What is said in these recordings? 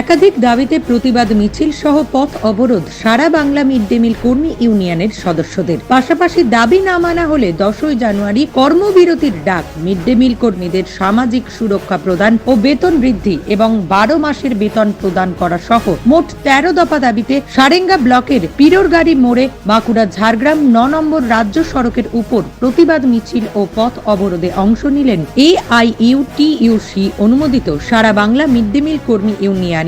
একাধিক দাবিতে প্রতিবাদ মিছিল সহ পথ অবরোধ সারা বাংলা মিড ডে মিল কর্মী ইউনিয়নের সদস্যদের। পাশাপাশি দাবি না মানা হলে দশই জানুয়ারি কর্মবিরতির ডাক মিড ডে মিল কর্মীদের সামাজিক সুরক্ষা প্রদান ও বেতন বৃদ্ধি এবং বারো মাসের বেতন প্রদান করা সহ মোট তেরো দফা দাবিতে সারেঙ্গা ব্লকের পিরোরগাড়ি মোড়ে বাঁকুড়া ঝাড়গ্রাম ন নম্বর রাজ্য সড়কের উপর প্রতিবাদ মিছিল ও পথ অবরোধে অংশ নিলেন এআইইউ টিইউসি অনুমোদিত সারা বাংলা মিড ডে মিল কর্মী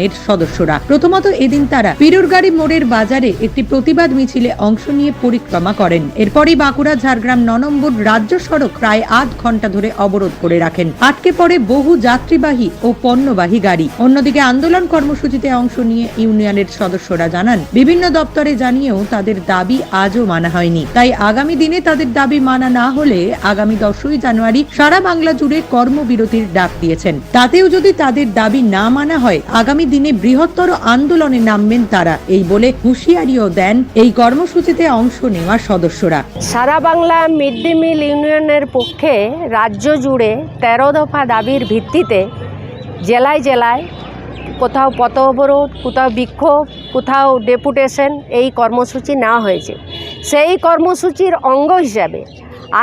ইউনিয়নের সদস্যরা। প্রথমত এদিন তারা পিরুরগাড়ি মোড়ের বাজারে একটি প্রতিবাদ মিছিলে অংশ নিয়ে পরিক্রমা করেন। এরপরই বাঁকুড়া, ঝাড়গ্রাম ন নম্বর রাজ্য সড়ক প্রায় আধ ঘণ্টা ধরে অবরোধ করে রাখেন। আটকে পড়ে বহু যাত্রীবাহী ও পণ্যবাহী গাড়ি। অন্যদিকে আন্দোলন কর্মসূচিতে অংশ নিয়ে ইউনিয়নের সদস্যরা জানান, বিভিন্ন দপ্তরে জানিয়েও তাদের দাবি আজও মানা হয়নি। তাই আগামী দিনে তাদের দাবি মানা না হলে আগামী দশই জানুয়ারি সারা বাংলা জুড়ে কর্মবিরতির ডাক দিয়েছেন। তাতেও যদি তাদের দাবি না মানা হয়, আগামী দিনে বৃহত্তর আন্দোলনে নামবেন তারা, এই বলে হুঁশিয়ারিও দেন এই কর্মসূচিতে অংশ নেওয়া সদস্যরা। সারা বাংলা মিড ডে মিল ইউনিয়নের পক্ষে রাজ্য জুড়ে তেরো দফা দাবির ভিত্তিতে জেলায় জেলায় কোথাও পথ অবরোধ কোথাও বিক্ষোভ, কোথাও ডেপুটেশন এই কর্মসূচি নেওয়া হয়েছে। সেই কর্মসূচির অঙ্গ হিসাবে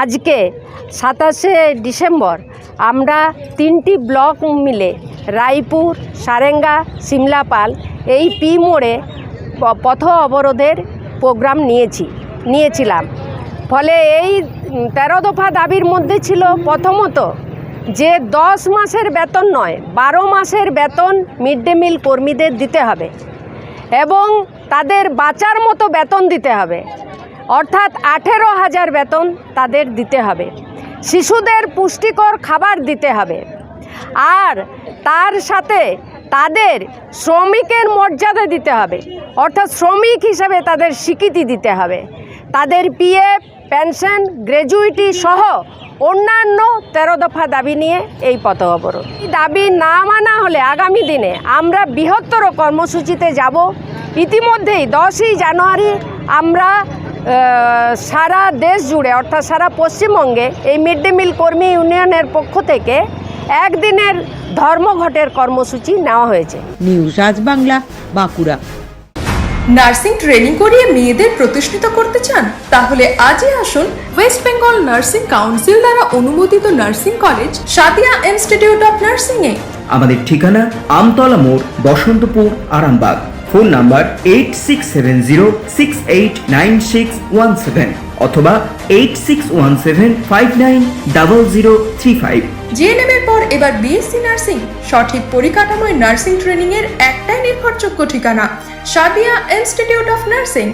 আজকে সাতাশে ডিসেম্বর আমরা তিনটি ব্লক মিলে রায়পুর, সারেঙ্গা, সিমলাপাল এই পি মোড়ে পথ অবরোধের প্রোগ্রাম নিয়েছি, নিয়েছিলাম। ফলে এই তেরো দফা দাবির মধ্যে ছিল প্রথমত যে দশ মাসের বেতন নয়, বারো মাসের বেতন মিড ডে মিল কর্মীদের দিতে হবে এবং তাদের বাঁচার মতো বেতন দিতে হবে। অর্থাৎ আঠেরো হাজার বেতন তাদের দিতে হবে। শিশুদের পুষ্টিকর খাবার দিতে হবে। আর তার সাথে তাদের শ্রমিকের মর্যাদা দিতে হবে। অর্থাৎ শ্রমিক হিসেবে তাদের স্বীকৃতি দিতে হবে। তাদের পিএফ, পেনশন, গ্র্যাজুইটি সহ অন্যান্য তেরো দফা দাবি নিয়ে এই পথ অবরোধ দাবি না মানা হলে আগামী দিনে আমরা বৃহত্তর কর্মসূচিতে যাব। ইতিমধ্যেই দশই জানুয়ারি আমরা সারা দেশ জুড়ে অর্থাৎ সারা পশ্চিমবঙ্গে এই মিড ডে মিল কর্মী ইউনিয়নের পক্ষ থেকে একদিনের ধর্মঘটের কর্মসূচি নেওয়া হয়েছে। News Raj Bangla Bankura. Nursing training করিয়ে মেয়েদের প্রতিষ্ঠিত করতে চান তাহলে আজই আসুন ওয়েস্ট বেঙ্গল নার্সিং কাউন্সিল দ্বারা অনুমোদিত nursing college Sadia institute of nursing এ আমাদের ঠিকানা আমতলা মোড় Basantapur Arambagh. Phone number eight six seven zero six eight nine six one seven অথবা eight six one seven five nine double zero three five. GNM এর পর এবার BSc nursing, সঠিক পরিকাঠামোয় nursing training এর একটাই নির্ভরযোগ্য ঠিকানা সাদিয়া ইনস্টিটিউট অফ নার্সিং।